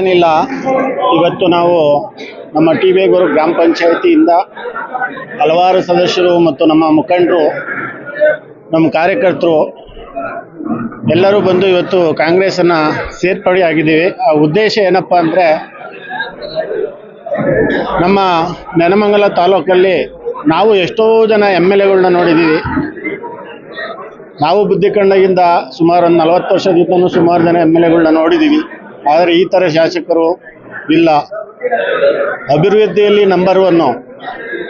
ಏನಿಲ್ಲ, ಇವತ್ತು ನಾವು ನಮ್ಮ ಟಿ ಬೇಗೂರು ಗ್ರಾಮ ಪಂಚಾಯತಿಯಿಂದ ಹಲವಾರು ಸದಸ್ಯರು ಮತ್ತು ನಮ್ಮ ಮುಖಂಡರು, ನಮ್ಮ ಕಾರ್ಯಕರ್ತರು ಎಲ್ಲರೂ ಬಂದು ಇವತ್ತು ಕಾಂಗ್ರೆಸ್ಸನ್ನು ಸೇರ್ಪಡೆ ಆಗಿದ್ದೀವಿ. ಆ ಉದ್ದೇಶ ಏನಪ್ಪ ಅಂದರೆ, ನಮ್ಮ ನೆನಮಂಗಲ ತಾಲೂಕಲ್ಲಿ ನಾವು ಎಷ್ಟೋ ಜನ ಎಂ ಎಲ್ ಎಗಳನ್ನ ನೋಡಿದ್ದೀವಿ. ನಾವು ಬುದ್ಧಿ ಕಂಡಾಗಿಂದ ಸುಮಾರು ಒಂದು ನಲವತ್ತು ವರ್ಷದಿಂದನೂ ಸುಮಾರು ಜನ ಎಂ ಎಲ್ ಎಗಳನ್ನ ನೋಡಿದ್ದೀವಿ. ಆದರೆ ಈ ಥರ ಶಾಸಕರು ಇಲ್ಲ. ಅಭಿವೃದ್ಧಿಯಲ್ಲಿ ನಂಬರ್ ಒನ್ನು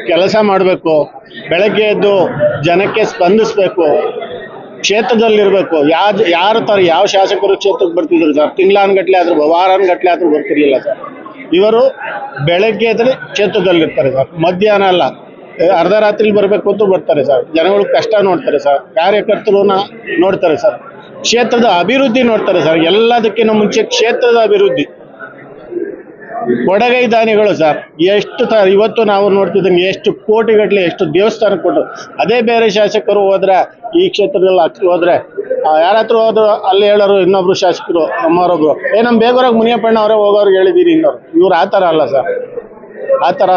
ಕೆಲಸ ಮಾಡಬೇಕು, ಬೆಳಗ್ಗೆ ಎದ್ದು ಜನಕ್ಕೆ ಸ್ಪಂದಿಸಬೇಕು, ಕ್ಷೇತ್ರದಲ್ಲಿರಬೇಕು. ಯಾ ಯಾರ ಥರ ಯಾವ ಶಾಸಕರು ಕ್ಷೇತ್ರಕ್ಕೆ ಬರ್ತಿದ್ರು ಸರ್? ತಿಂಗಳಾನ್ಗಟ್ಲೆ ಆದರೂ, ವಾರಾನ್ಗಟ್ಲೆ ಆದರೂ ಬರ್ತಿರ್ಲಿಲ್ಲ ಸರ್. ಇವರು ಬೆಳಗ್ಗೆ ಎದ್ರೆ ಕ್ಷೇತ್ರದಲ್ಲಿರ್ತಾರೆ ಸರ್. ಮಧ್ಯಾಹ್ನ ಅಲ್ಲ ಅರ್ಧ ರಾತ್ರಿ ಬರಬೇಕು ಅಂತೂ ಬರ್ತಾರೆ ಸರ್. ಜನಗಳು ಕಷ್ಟ ನೋಡ್ತಾರೆ ಸರ್. ಕಾರ್ಯಕರ್ತರನ್ನ ನೋಡ್ತಾರೆ ಸರ್. ಕ್ಷೇತ್ರದ ಅಭಿವೃದ್ಧಿ ನೋಡ್ತಾರೆ ಸರ್. ಎಲ್ಲದಕ್ಕಿಂತ ಮುಂಚೆ ಕ್ಷೇತ್ರದ ಅಭಿವೃದ್ಧಿ. ಕೊಡಗೈ ದಾನಿಗಳು ಸರ್, ಎಷ್ಟು ತ, ಇವತ್ತು ನಾವು ನೋಡ್ತಿದ್ದಂಗೆ ಎಷ್ಟು ಕೋಟಿಗಟ್ಟಲೆ ಎಷ್ಟು ದೇವಸ್ಥಾನ ಕೊಟ್ಟು ಅದೇ ಬೇರೆ ಶಾಸಕರು ಹೋದ್ರೆ, ಈ ಕ್ಷೇತ್ರದಲ್ಲಿ ಅಕ್ಕ ಹೋದ್ರೆ ಯಾರ ಹತ್ರ ಹೋದ್ರು ಅಲ್ಲಿ ಹೇಳೋರು ಇನ್ನೊಬ್ರು ಶಾಸಕರು, ನಮ್ಮವರೊಬ್ರು. ಏ ನಮ್ಮ ಬೇಗೂರಾಗ ಮುನಿಯಪ್ಪಣ್ಣ ಅವರೇ ಹೋಗೋರು ಹೇಳಿದ್ದೀರಿ ಇನ್ನೋರು ಇವ್ರು ಆ ಥರ ಅಲ್ಲ ಸರ್. ಆ ಥರ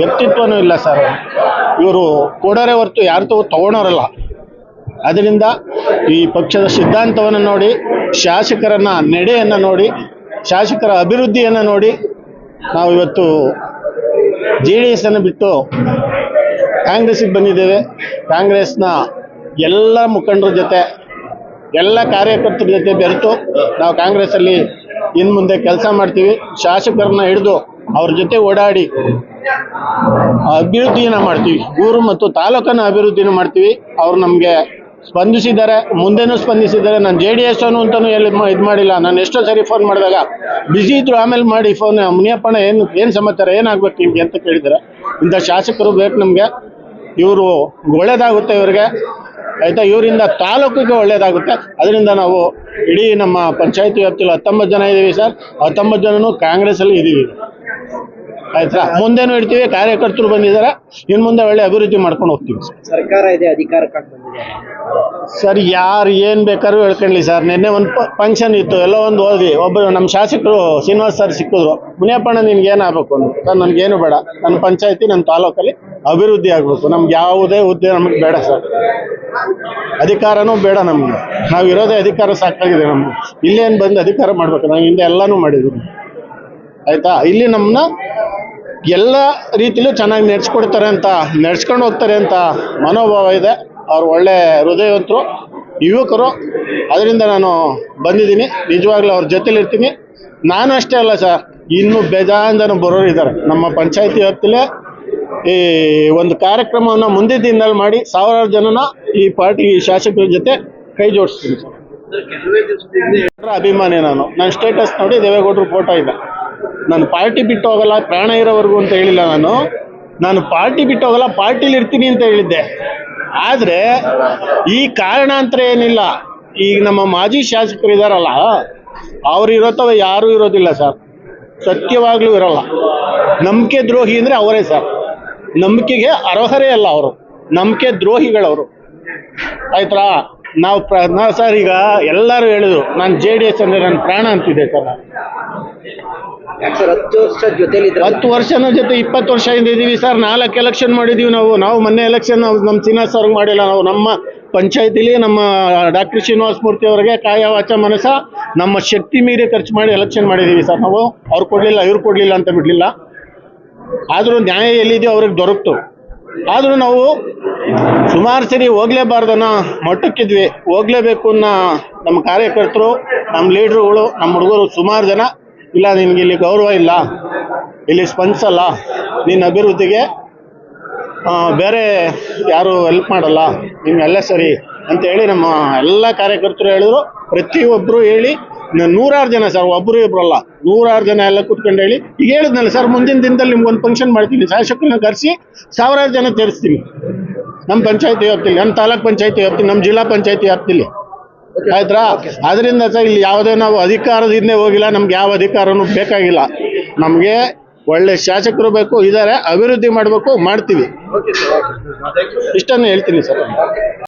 ವ್ಯಕ್ತಿತ್ವನೂ ಇಲ್ಲ ಸರ್. ಇವರು ಕೊಡೋರೆ ಹೊರತು ಯಾರು ತಗೊಳೋರಲ್ಲ ಅದರಿಂದ ಈ ಪಕ್ಷದ ಸಿದ್ಧಾಂತವನ್ನು ನೋಡಿ, ಶಾಸಕರನ್ನ ನಡೆಯನ್ನು ನೋಡಿ, ಶಾಸಕರ ಅಭಿವೃದ್ಧಿಯನ್ನು ನೋಡಿ ನಾವು ಇವತ್ತು ಜೆ ಡಿ ಎಸ್ ಅನ್ನು ಬಿಟ್ಟು ಕಾಂಗ್ರೆಸ್ಸಿಗೆ ಬಂದಿದ್ದೇವೆ. ಕಾಂಗ್ರೆಸ್ನ ಎಲ್ಲ ಮುಖಂಡರ ಜೊತೆ, ಎಲ್ಲ ಕಾರ್ಯಕರ್ತರ ಜೊತೆ ಬೆರೆತು ನಾವು ಕಾಂಗ್ರೆಸ್ಸಲ್ಲಿ ಇನ್ನು ಮುಂದೆ ಕೆಲಸ ಮಾಡ್ತೀವಿ. ಶಾಸಕರನ್ನ ಹಿಡಿದು ಅವ್ರ ಜೊತೆ ಓಡಾಡಿ ಅಭಿವೃದ್ಧಿಯನ್ನು ಮಾಡ್ತೀವಿ. ಊರು ಮತ್ತು ತಾಲೂಕನ್ನು ಅಭಿವೃದ್ಧಿನ ಮಾಡ್ತೀವಿ. ಅವ್ರು ನಮಗೆ ಸ್ಪಂದಿಸಿದ್ದಾರೆ ಮುಂದೆನೂ ಸ್ಪಂದಿಸಿದ್ದಾರೆ ನಾನು ಜೆ ಡಿ ಎಸ್ ಅಂತಲೂ ಹೇಳಿ ಇದು ಮಾಡಿಲ್ಲ. ನಾನು ಎಷ್ಟೋ ಸರಿ ಫೋನ್ ಮಾಡಿದಾಗ ಬಿಜಿ ಇದ್ರು, ಆಮೇಲೆ ಮಾಡಿ ಫೋನ್ ಮುನಿಯಪ್ಪಣ್ಣ ಏನು ಏನು ಸಮಾಚಾರ, ಏನಾಗ್ಬೇಕು ನಿಮಗೆ ಅಂತ ಕೇಳಿದ್ದಾರೆ ಇಂಥ ಶಾಸಕರು ಬೇಕು ನಮಗೆ. ಇವರು ಒಳ್ಳೇದಾಗುತ್ತೆ ಇವ್ರಿಗೆ. ಆಯಿತಾ? ಇವರಿಂದ ತಾಲೂಕಿಗೆ ಒಳ್ಳೇದಾಗುತ್ತೆ. ಅದರಿಂದ ನಾವು ಇಡೀ ನಮ್ಮ ಪಂಚಾಯತಿ ವ್ಯಾಪ್ತಿಯಲ್ಲಿ ಹತ್ತೊಂಬತ್ತು ಜನ ಇದ್ದೀವಿ ಸರ್. ಹತ್ತೊಂಬತ್ತು ಜನನು ಕಾಂಗ್ರೆಸ್ಸಲ್ಲಿ ಇದ್ದೀವಿ ಆಯ್ತಾ? ಮುಂದೇನು ಇಡ್ತೀವಿ ಕಾರ್ಯಕರ್ತರು ಬಂದಿದ್ದಾರೆ ಇನ್ನು ಮುಂದೆ ಒಳ್ಳೆ ಅಭಿವೃದ್ಧಿ ಮಾಡ್ಕೊಂಡು ಹೋಗ್ತೀವಿ. ಸರ್ ಸರ್ಕಾರ ಇದೆ ಅಧಿಕಾರಕ್ಕೆ ಬಂದಿದೆ. ಸರ್ ಯಾರು ಏನು ಬೇಕಾದ್ರೂ ಹೇಳ್ಕೊಳ್ಳಿ ಸರ್. ನಿನ್ನೆ ಒಂದು ಫಂಕ್ಷನ್ ಇತ್ತು ಎಲ್ಲ ಒಂದು ಹೋದ್ವಿ. ಒಬ್ಬರು ನಮ್ಮ ಶಾಸಕರು ಶ್ರೀನಿವಾಸ್ ಸರ್ ಸಿಕ್ಕಿದ್ರು. ಮುನಿಯಪ್ಪಣ್ಣ ನಿನ್ಗೆ ಏನಾಗಬೇಕು ಅಂತ? ಸರ್ ನನಗೇನು ಬೇಡ. ನನ್ನ ಪಂಚಾಯತಿ ನನ್ನ ತಾಲೂಕಲ್ಲಿ ಅಭಿವೃದ್ಧಿ ಆಗಬೇಕು. ನಮ್ಗೆ ಯಾವುದೇ ಹುದ್ದೆ ನಮಗೆ ಬೇಡ ಸರ್. ಅಧಿಕಾರನೂ ಬೇಡ ನಮ್ಗೆ. ನಾವು ಇರೋದೇ ಅಧಿಕಾರ ಸಾಕಾಗಿದೆ ನಮ್ಗೆ. ಇಲ್ಲೇನು ಬಂದು ಅಧಿಕಾರ ಮಾಡ್ಬೇಕು? ನಾವು ಹಿಂದೆ ಎಲ್ಲನೂ ಮಾಡಿದ್ವಿ. ಆಯ್ತಾ? ಇಲ್ಲಿ ನಮ್ಮನ್ನ ಎಲ್ಲ ರೀತಿಲೂ ಚೆನ್ನಾಗಿ ನಡೆಸ್ಕೊಡ್ತಾರೆ ಅಂತ ನಡೆಸ್ಕೊಂಡು ಹೋಗ್ತಾರೆ ಅಂತ ಮನೋಭಾವ ಇದೆ. ಅವ್ರು ಒಳ್ಳೆ ಹೃದಯವಂತರು ಯುವಕರು. ಅದರಿಂದ ನಾನು ಬಂದಿದ್ದೀನಿ. ನಿಜವಾಗ್ಲೂ ಅವ್ರ ಜೊತೆಲಿರ್ತೀನಿ ನಾನು ಅಷ್ಟೇ ಅಲ್ಲ ಸರ್ ಇನ್ನೂ ಬೇಜಾನ್ ಜನ ಬರೋರು ಇದ್ದಾರೆ. ನಮ್ಮ ಪಂಚಾಯತಿ ವ್ಯಾಪ್ತಿಲೇ ಈ ಒಂದು ಕಾರ್ಯಕ್ರಮವನ್ನು ಮುಂದಿನ ದಿನದಲ್ಲಿ ಮಾಡಿ ಸಾವಿರಾರು ಜನನ ಈ ಪಾರ್ಟಿ ಶಾಸಕರ ಜೊತೆ ಕೈ ಜೋಡಿಸ್ತೀನಿ ಸರ್. ಅಭಿಮಾನಿ ನಾನು. ನನ್ನ ಸ್ಟೇಟಸ್ ನೋಡಿ ದೇವೇಗೌಡರು ಫೋಟೋ ಇದೆ. ನಾನು ಪಾರ್ಟಿ ಬಿಟ್ಟು ಹೋಗಲ್ಲ ಪ್ರಾಣ ಇರೋವರೆಗೂ ಅಂತ ಹೇಳಿಲ್ಲ ನಾನು. ನಾನು ಪಾರ್ಟಿ ಬಿಟ್ಟು ಹೋಗಲ್ಲ ಪಾರ್ಟಿಲಿ ಇರ್ತೀನಿ ಅಂತ ಹೇಳಿದ್ದೆ. ಆದರೆ, ಈ ಕಾರಣಾಂತರ ಏನಿಲ್ಲ. ಈಗ ನಮ್ಮ ಮಾಜಿ ಶಾಸಕರು ಇದಾರಲ್ಲ, ಅವ್ರು ಇರೋತವ ಯಾರೂ ಇರೋದಿಲ್ಲ ಸರ್. ಸತ್ಯವಾಗ್ಲೂ ಇರಲ್ಲ. ನಂಬಿಕೆ ದ್ರೋಹಿ ಅಂದರೆ ಅವರೇ ಸರ್. ನಂಬಿಕೆಗೆ ಅರ್ಹರೇ ಅಲ್ಲ ಅವರು. ನಂಬಿಕೆ ದ್ರೋಹಿಗಳವರು. ಆಯ್ತಾ ನಾವು ಪ್ರ ಸರ್, ಈಗ ಎಲ್ಲರೂ ಹೇಳಿದ್ರು, ನಾನು ಜೆ ಡಿ ಎಸ್ ಅಂದರೆ ನನ್ನ ಪ್ರಾಣ ಅಂತಿದೆ ಸರ್. ಹತ್ತು ವರ್ಷನ ಜೊತೆ ಇಪ್ಪತ್ತು ವರ್ಷದಿಂದ ಇದೀವಿ ಸರ್. ನಾಲ್ಕು ಎಲೆಕ್ಷನ್ ಮಾಡಿದೀವಿ ನಾವು. ನಾವು ಮೊನ್ನೆ ಎಲೆಕ್ಷನ್ ನಮ್ಮ ಶ್ರೀನಿವಾಸ್ ಸರ್ ಮಾಡಿಲ್ಲ ನಾವು. ನಮ್ಮ ಪಂಚಾಯತಿಲಿ ನಮ್ಮ ಡಾಕ್ಟರ್ ಶ್ರೀನಿವಾಸ ಮೂರ್ತಿ ಅವರಿಗೆ ಕಾಯ ವಾಚ ಮನಸ ನಮ್ಮ ಶಕ್ತಿ ಮೀರಿ ಖರ್ಚು ಮಾಡಿ ಎಲೆಕ್ಷನ್ ಮಾಡಿದೀವಿ ಸರ್ ನಾವು. ಅವ್ರು ಕೊಡಲಿಲ್ಲ, ಇವ್ರು ಕೊಡಲಿಲ್ಲ ಅಂತ ಬಿಡಲಿಲ್ಲ. ಆದರೂ ನ್ಯಾಯ ಎಲ್ಲಿದೆಯೋ ಅವ್ರಿಗೆ ದೊರಕ್ತು. ಆದರೂ ನಾವು ಸುಮಾರು ಸರಿ ಹೋಗ್ಲೇಬಾರ್ದನ್ನ ಮಟ್ಟಕ್ಕಿದ್ವಿ. ಹೋಗ್ಲೇಬೇಕು ಅನ್ನೋ ನಮ್ಮ ಕಾರ್ಯಕರ್ತರು, ನಮ್ಮ ಲೀಡ್ರುಗಳು ನಮ್ಮ ಹುಡುಗರು ಸುಮಾರು ಜನ ಇಲ್ಲ, ನಿನ್ಗೆ ಇಲ್ಲಿ ಗೌರವ ಇಲ್ಲ. ಇಲ್ಲಿ ಸ್ಪಂದಿಸಲ್ಲ. ನಿನ್ನ ಅಭಿವೃದ್ಧಿಗೆ ಬೇರೆ ಯಾರು ಹೆಲ್ಪ್ ಮಾಡಲ್ಲ. ನಿಮ್ಗೆಲ್ಲ ಸರಿ ಅಂತ ಹೇಳಿ ನಮ್ಮ ಎಲ್ಲ ಕಾರ್ಯಕರ್ತರು ಹೇಳಿದ್ರು. ಪ್ರತಿಯೊಬ್ಬರು ಹೇಳಿ ನೂರಾರು ಜನ ಸರ್ ಒಬ್ಬರು ಇಬ್ಬರಲ್ಲ ನೂರಾರು ಜನ ಎಲ್ಲ ಕುತ್ಕೊಂಡು ಹೇಳಿ, ಈಗ ಹೇಳಿದ್ನಲ್ಲ ಸರ್, ಮುಂದಿನ ದಿನದಲ್ಲಿ ನಿಮ್ಗೊಂದು ಫಂಕ್ಷನ್ ಮಾಡ್ತೀನಿ. ಶಾಸಕರನ್ನ ಕರೆಸಿ ಸಾವಿರಾರು ಜನ ಸೇರಿಸ್ತೀನಿ. ನಮ್ಮ ಪಂಚಾಯತಿ ವ್ಯಾಪ್ತಿಲಿ, ನಮ್ಮ ತಾಲೂಕ್ ಪಂಚಾಯತಿ ವ್ಯಾಪ್ತಿ ನಮ್ಮ ಜಿಲ್ಲಾ ಪಂಚಾಯತಿ ವ್ಯಾಪ್ತಿಲಿ. ಆಯ್ತಾ ಅದರಿಂದ ಸರ್ ಇಲ್ಲಿ ಯಾವುದೇ ನಾವು ಅಧಿಕಾರದಿಂದ ಹೋಗಿಲ್ಲ ನಮ್ಗೆ ಯಾವ ಅಧಿಕಾರನೂ ಬೇಕಾಗಿಲ್ಲ. ನಮಗೆ ಒಳ್ಳೆ ಶಾಸಕರು ಬೇಕು ಇದಾರೆ ಅಭಿವೃದ್ಧಿ ಮಾಡಬೇಕು ಮಾಡ್ತೀವಿ. ಇಷ್ಟನ್ನು ಹೇಳ್ತೀನಿ ಸರ್